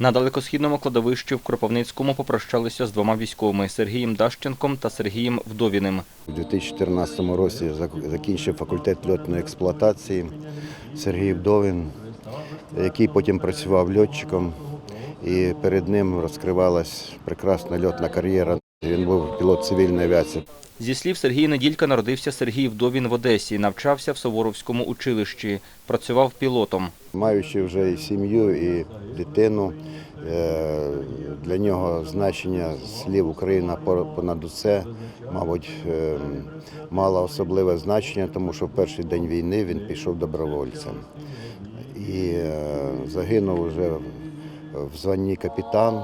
На далекосхідному кладовищі в Кропивницькому попрощалися з двома військовими Сергієм Дащенком та Сергієм Вдовіним. У 2014 році я закінчив факультет льотної експлуатації Сергій Вдовін, який потім працював льотчиком, і перед ним розкривалась прекрасна льотна кар'єра. Він був пілот цивільної авіації. Зі слів Сергія Неділька народився Сергій Вдовін в Одесі, навчався в Суворовському училищі, працював пілотом. Маючи вже і сім'ю, і дитину, е, для нього значення слів Україна по- понад усе, мабуть, е, мало особливе значення, тому що в перший день війни він пішов добровольцем. І е, загинув вже в званні капітан,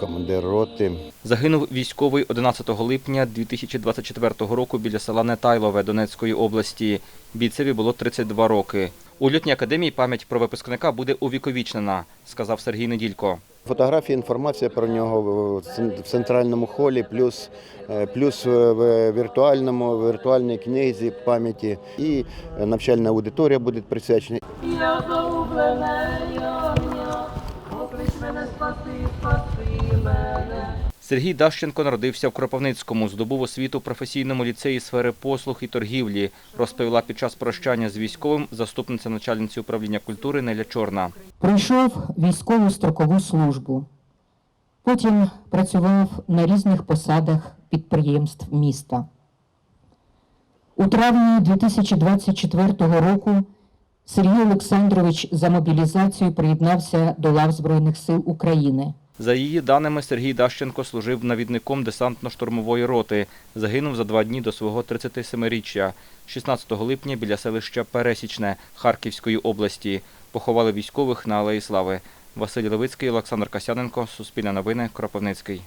командир роти. Загинув військовий 11 липня 2024 року біля села Нетайлове Донецької області. Бійцеві було 32 роки. У льотній академії пам'ять про випускника буде увіковічнена, сказав Сергій Неділько. Фотографії, інформація про нього в центральному холі, плюс, е, плюс в віртуальному, в віртуальній книзі пам'яті і навчальна аудиторія буде присвячена. Поклич мене спаси, спаси мене. Сергій Дащенко народився в Кропивницькому, здобув освіту в професійному ліцеї сфери послуг і торгівлі, розповіла під час прощання з військовим заступниця начальниці управління культури Неля Чорна. Пройшов військову строкову службу. Потім працював на різних посадах підприємств міста. У травні 2024 року Сергій Олександрович за мобілізацію приєднався до лав Збройних сил України. За її даними, Сергій Дащенко служив навідником десантно-штурмової роти. Загинув за два дні до свого 37-річчя. 16 липня біля селища Пересічне Харківської області. Поховали військових на Алеї Слави. Василь Левицький, Олександр Касяненко, Суспільне новини, Кропивницький.